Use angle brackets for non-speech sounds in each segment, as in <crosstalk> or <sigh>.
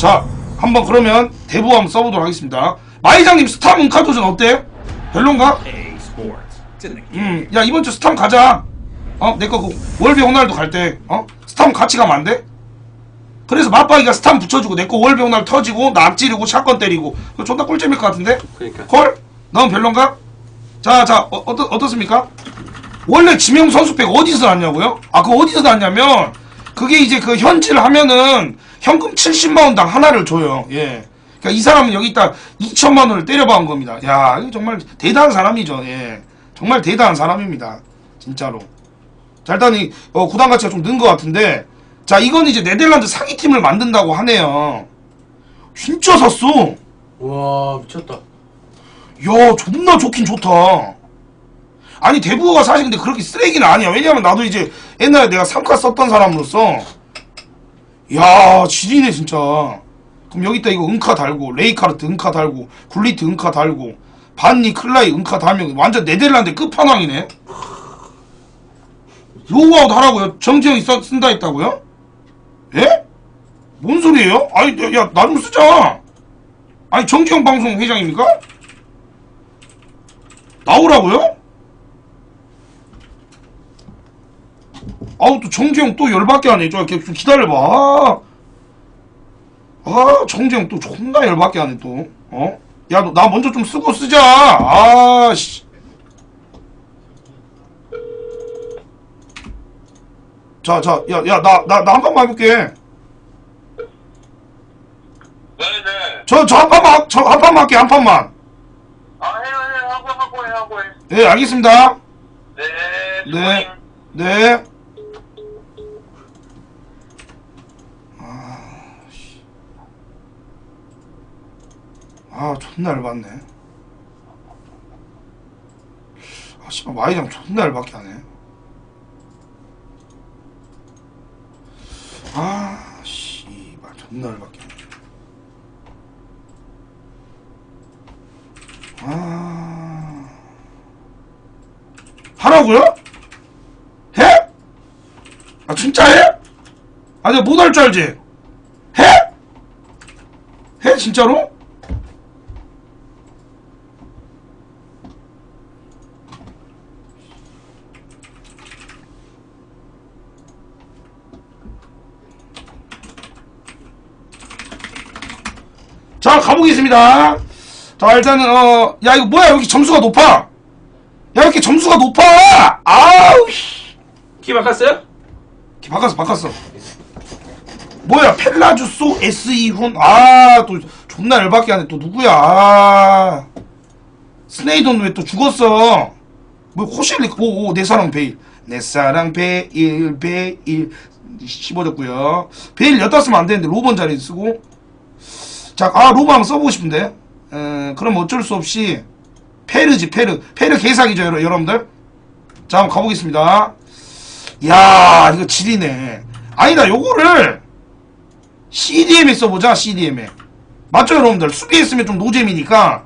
자, 한번 그러면 대부 한번 써보도록 하겠습니다. 마이장님 스탐 은카 도전 어때? 별론가? 음, 야 이번 주 스탐 가자. 어, 내 거 그 월배 호날두 갈 때, 어, 스탐 같이 가면 안 돼? 그래서 맞박이가 스탐 붙여주고 내 거 월배 호날 터지고 나 앞지르고 샷건 때리고 그거 존나 꿀잼일 것 같은데? 그러니까. 콜? 넌 별론가? 자, 자, 어, 어떠, 어떻습니까? 원래 지명 선수팩 어디서 났냐고요? 아, 그거 어디서 났냐면, 그게 이제 그 현질 하면은 현금 70만원당 하나를 줘요. 예. 그니까 이 사람은 여기 있다 2천만 원을 때려박은 겁니다. 야, 이거 정말 대단한 사람이죠. 예. 정말 대단한 사람입니다. 진짜로. 자, 일단 이, 어, 구단 가치가 좀 는 것 같은데, 자, 이건 이제 네덜란드 상위팀을 만든다고 하네요. 진짜 샀어. 와 미쳤다. 야, 존나 좋긴 좋다. 아니, 대부가 사실 근데 그렇게 쓰레기는 아니야. 왜냐면 나도 이제 옛날에 내가 삼카 썼던 사람으로서, 야, 지리네, 진짜. 그럼 여기다 이거 은카 달고, 레이카르트 은카 달고, 굴리트 은카 달고, 반니 클라이 은카 달면 완전 네덜란드 끝판왕이네. 로그아웃 하라고요? 정지영이 써, 쓴다 했다고요? 예? 뭔 소리예요? 아니, 야, 나 좀 쓰자. 아니, 정지영 방송 회장입니까? 나오라고요? 아우 또 정재영 또 열받게 하네 좀 기다려봐 아, 아 정재영 또 존나 열받게 하네 또 어? 야 너 나 먼저 좀 쓰고 쓰자 아씨 자 자 야 야 나 나 나한 판만 해볼게 네네. 저 저 한 판만 저 한 판만 할게 한 판만 아, 해요, 해요. 하고, 하고 해, 하고 해. 네 알겠습니다 네. 네. 수고해. 네. 아, 존나 열받네. 아, 씨발, 마이장 존나 열받게 하네. 아, 씨발, 존나 열받게 하네. 아. 하라고요? 해? 아 진짜 해? 아 내가 못할 줄 알지? 해? 해 진짜로? 자 가보겠습니다. 자 일단은 어 야 이거 뭐야? 여기 점수가 높아. 야 이렇게 점수가 높아! 아우 씨. 키 바꿨어요? 바꿨어 바꿨어. 뭐야? 펠라주소 SE훈? 아 또 존나 열받게 하네. 또 누구야? 아. 스네이돈 왜 또 죽었어? 뭐 호실리 오내 사랑 베일. 내 사랑 베일 베일. 씹어졌고요. 베일 여다 쓰면 안 되는데 로번 자리 쓰고 자 아 로번 한번 써보고 싶은데. 에, 그럼 어쩔 수 없이 페르지 페르 페르 개사기죠 여러- 여러분들. 자 한번 가보겠습니다. 야 이거 질이네. 아니다 요거를 CDM에 써보자 CDM에. 맞죠 여러분들? 수비에 쓰면 좀 노잼이니까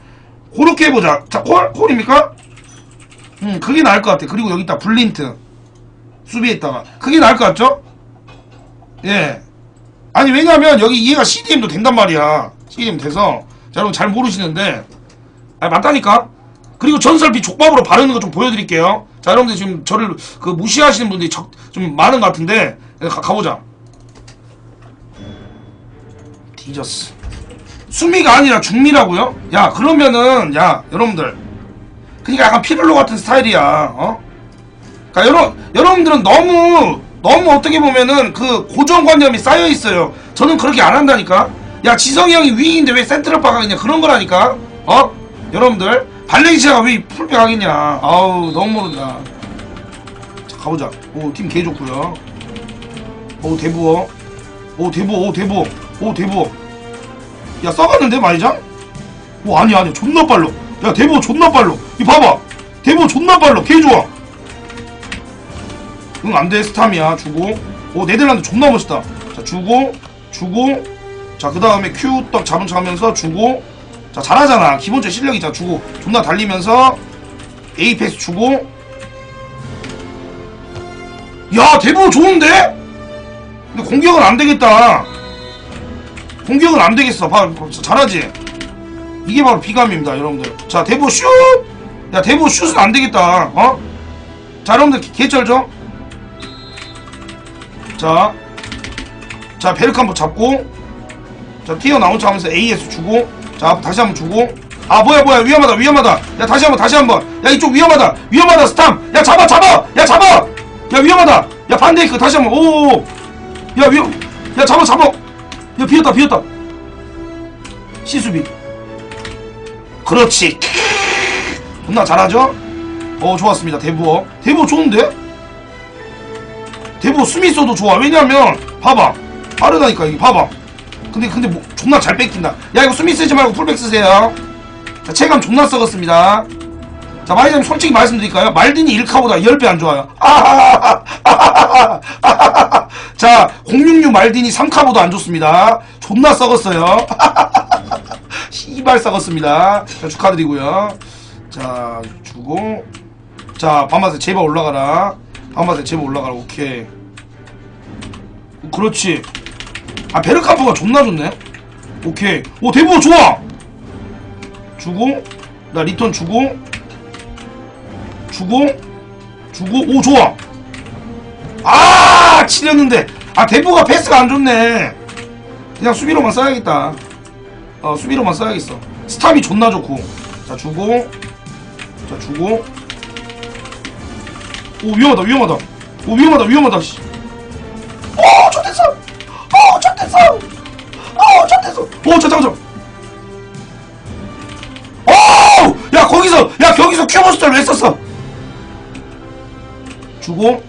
그렇게 해보자. 자 콜? 콜입니까? 음 그게 나을 것 같아. 그리고 여기다 블린트. 수비에다가. 그게 나을 것 같죠? 예. 아니 왜냐면 여기 얘가 CDM도 된단 말이야 CDM 돼서 자 여러분 잘 모르시는데 아 맞다니까? 그리고 전설비 족밥으로 바르는 거 좀 보여드릴게요. 자 여러분들 지금 저를 그 무시하시는 분들이 적, 좀 많은 것 같은데 가, 가보자. 뒤졌어 수미가 아니라 중미라고요? 야 그러면은 야 여러분들. 그니까 약간 피를로 같은 스타일이야 어? 그니까 여러, 여러분들은 너무 너무 어떻게 보면은 그 고정관념이 쌓여 있어요. 저는 그렇게 안 한다니까 야 지성이 형이 윙인데 왜 센트럴 박 하겠냐? 그런 거라니까. 어? 여러분들 발렌시아가 왜 풀백 하겠냐? 아우 너무 모른다. 자 가보자. 오팀 개 좋고요. 오 대부어. 오 대부어 오 대부어. 오 대부어. 야 썩었는데 마이장? 오 아니 아니 존나 빨로 야 대부어 존나 빨로 이 봐봐. 대부어 존나 빨로 개 좋아. 응 안돼. 스탐이야 주고. 오 네덜란드 존나 멋있다. 자 주고 주고 자 그 다음에 큐떡 잡은 척 하면서 주고 자 잘하잖아 기본적 실력이 자 주고 존나 달리면서 A 패스 주고 야 대부분 좋은데? 근데 공격은 안 되겠다 공격은 안 되겠어. 봐, 잘하지? 이게 바로 비감입니다, 여러분들. 자, 대보 슛! 야, 대보 슛은 안 되겠다, 어? 자, 여러분들, 개쩔죠? 자, 자, 베르크 한번 잡고, 자, 튀어나온 척 하면서 AS 주고, 자, 다시 한번 주고, 아, 뭐야, 뭐야, 위험하다, 위험하다. 야, 다시 한번, 다시 한번. 야, 이쪽 위험하다, 위험하다, 스탐. 야, 잡아, 잡아! 야, 잡아! 야, 위험하다. 야, 반데이크, 다시 한번, 오오오. 야, 위험, 야, 잡아, 잡아. 야, 비었다, 비었다. 시수비. 그렇지. 존나 잘하죠? 어, 좋았습니다, 대부어. 대부어 좋은데? 대부 스미소도 좋아. 왜냐면 봐봐. 빠르다니까 이게 봐봐. 근데 근데 뭐 존나 잘 뺏긴다. 야 이거 수미 쓰지 말고 풀백 쓰세요. 자 체감 존나 썩었습니다. 자 마이님 솔직히 말씀드릴까요? 말디니 1카보다 10배 안 좋아요. 자 066 말디니 3카보다 안 좋습니다. 존나 썩었어요. <laughs> 씨발 썩었습니다. 자 축하드리고요. 자 주고. 자 밤마새 제발 올라가라. 밤마새 제발 올라가라. 오케이. 그렇지. 아 베르캄프가 존나 좋네. 오케이. 오 대부 좋아. 주고 나 리턴 주고 주고 주고 오 좋아. 아 치렸는데 아 대부가 패스가 안 좋네. 그냥 수비로만 써야겠다. 어 수비로만 써야겠어. 스탑이 존나 좋고 자 주고 자 주고 오 위험하다 위험하다 오 위험하다 위험하다 씨. 오오 좋댔어 오 잠깐만 잠깐만 오야 거기서 야 거기서 큐버스터를 왜 썼어? 주고.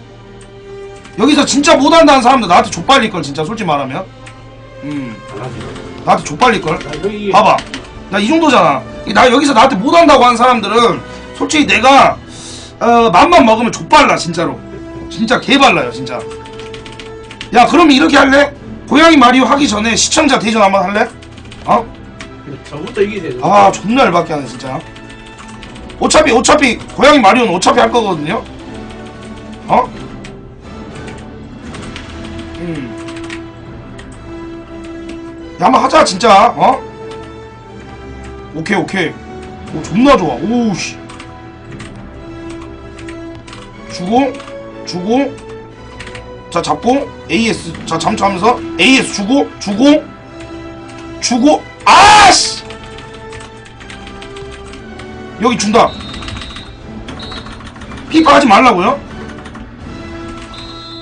여기서 진짜 못한다는 사람들 나한테 족발릴걸 진짜 솔직히 말하면. 음. 나한테 족발릴걸. 봐봐. 나 이 정도잖아. 나 여기서 나한테 못한다고 하는 사람들은 솔직히 내가 어, 맘만 먹으면 족발라 진짜로. 진짜 개발라요 진짜. 야 그럼 이렇게 할래? 고양이 마리오 하기 전에 시청자 대전 한번 할래? 어? 저부터 이기세요. 아 존나 열받게 하네 진짜 어차피 어차피 고양이 마리오는 어차피 할 거거든요 어? 음. 야 한번 하자 진짜 어? 오케이 오케이 오 존나 좋아 오우씨 주고 주고 자 잡고 AS 자 잠수하면서 AS 주고 주고 주고 아씨! 여기 준다. 피파 하지 말라고요?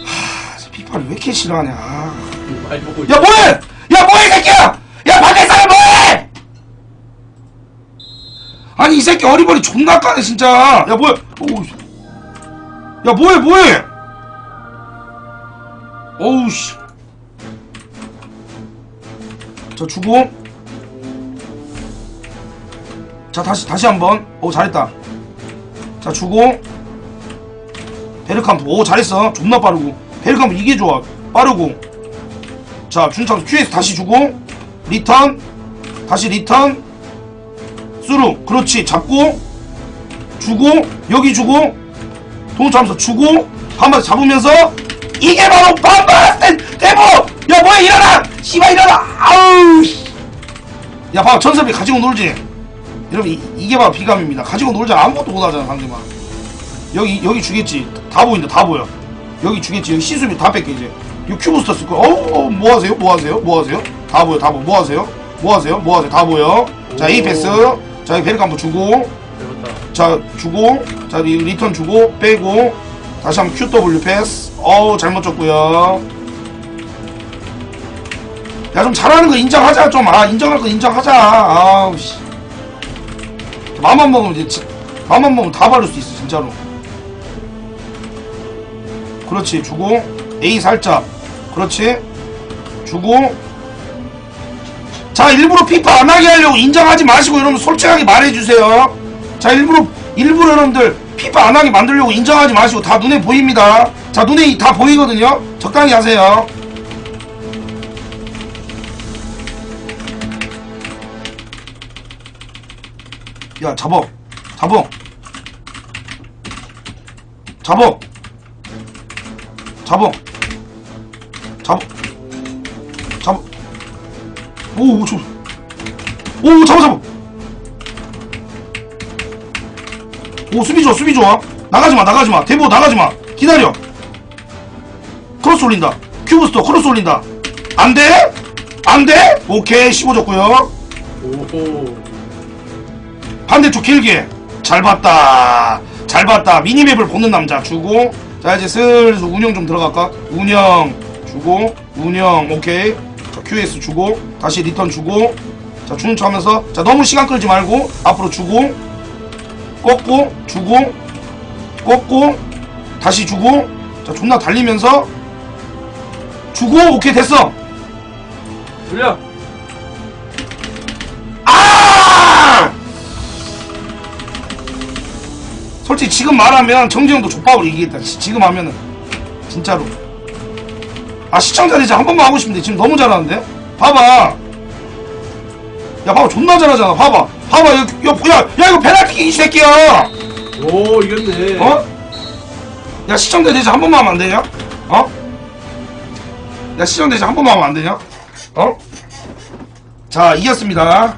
하 피파를 왜 이렇게 싫어하냐. 야 뭐해! 야 뭐해 이 새끼야! 야 밖에 사람 뭐해! 아니 이 새끼 어리버리 존나 까네 진짜. 야 뭐해? 오우 야 뭐해 뭐해! 어우 씨 자 주고. 자 다시 다시 한번. 오 잘했다. 자 주고. 베르캄프. 오 잘했어. 존나 빠르고. 베르캄프 이게 좋아. 빠르고. 자 중창 QS 다시 주고. 리턴. 다시 리턴. 수루. 그렇지. 잡고. 주고. 여기 주고. 동참서 주고. 반바스 잡으면서 이게 바로 반바스 대보 야 뭐야 일어나! 씨발 일어나! 아우 씨. 야 봐봐 전설비 가지고 놀지? 여러분 이, 이게 바로 비감입니다. 가지고 놀자 아무것도 못하잖아 상대방 여기 여기 주겠지. 다 보인다 다 보여. 여기 주겠지. 여기 시수비 다 뺏겨 이제. 이거 큐브스터 쓸 거야. 어우 뭐 하세요? 뭐 하세요? 뭐 하세요? 다 보여 다 보여. 뭐 하세요? 뭐 하세요? 뭐 하세요? 다 보여. 자 A 패스. 자 베르캄프 주고. 배웠다. 자 주고. 자 리, 리턴 주고 빼고. 다시 한번 QW 패스. 어우 잘못 줬고요 야 좀 잘하는 거 인정하자 좀. 아 인정할 거 인정하자. 아우 씨. 맘만 먹으면 이제 지- 맘만 먹으면 다 바를 수 있어 진짜로. 그렇지 주고. A 살짝. 그렇지? 주고. 자 일부러 피파 안 하게 하려고 인정하지 마시고 여러분 솔직하게 말해주세요. 자 일부러 일부러 여러분들 피파 안 하게 만들려고 인정하지 마시고 다 눈에 보입니다. 자 눈에 다 보이거든요? 적당히 하세요 야 잡어 잡어 잡어 잡어 잡어 잡어 오, 저. 오, 잡아, 잡아. 오, 수비 좋아, 수비 좋아. 나가지 마, 나가지 마. 대보 나가지 마. 기다려. 크로스 올린다. 큐브스터 크로스 올린다. 안 돼? 안 돼? 오케이, 15 줬고요. 오호. 반대쪽 길게. 잘 봤다. 잘 봤다. 미니맵을 보는 남자 주고. 자, 이제 슬슬 운영 좀 들어갈까? 운영 주고. 운영, 오케이. 자, QS 주고. 다시 리턴 주고. 자, 주는 척 하면서. 자, 너무 시간 끌지 말고. 앞으로 주고. 꺾고. 주고. 꺾고. 다시 주고. 자, 존나 달리면서. 주고. 오케이, 됐어. 돌려. 솔직히 지금 말하면 정재영도 족밥을 이기겠다. 지- 지금 하면은 진짜로. 아 시청자 대장 한 번만 하고 싶은데 지금 너무 잘하는데? 봐봐. 야 봐봐 존나 잘하잖아. 봐봐. 봐봐 야, 야, 야, 야 이거 페널티킥 이 새끼야. 오 이겼네. 어? 야 시청자 대장 한 번만 하면 안 되냐? 어? 야 시청자 대장 한 번만 하면 안 되냐? 어? 자 이겼습니다.